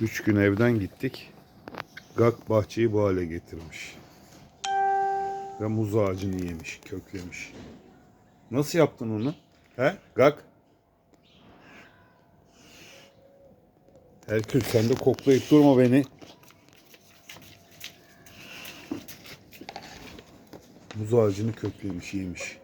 Üç gün evden gittik. Gak bahçeyi bu hale getirmiş. Ve muz ağacını yemiş, köklemiş. Nasıl yaptın onu? He? Gak. Herkül sen de koklayıp durma beni. Muz ağacını köklemiş, yemiş.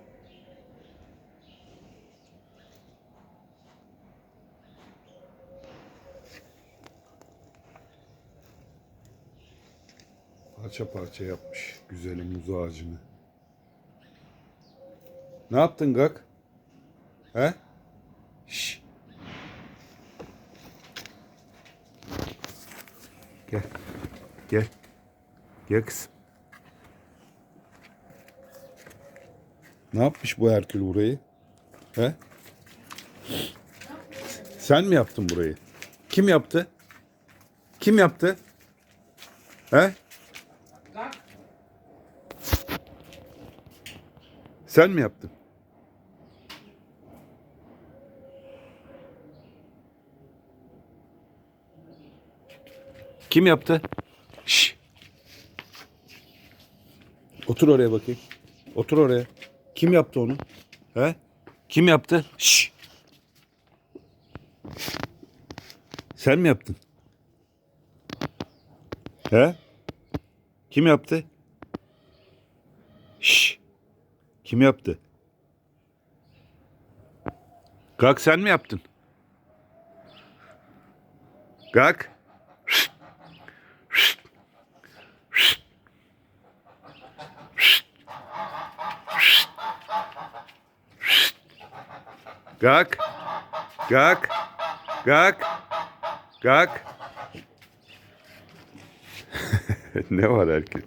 Parça parça yapmış güzelim muz ağacını. Ne yaptın Gak? He? Şş. Gel. Gel. Gel kızım. Ne yapmış bu Herkül burayı? He? Sen mi yaptın burayı? Kim yaptı? Kim yaptı? He? Sen mi yaptın? Kim yaptı? Şş. Otur oraya bakayım. Otur oraya. Kim yaptı onu? He? Kim yaptı? Şş. Sen mi yaptın? He? Kim yaptı? Şş. Kim yaptı? Gak sen mi yaptın? Gak. Gak. Gak. Gak. Gak. ne var erkek?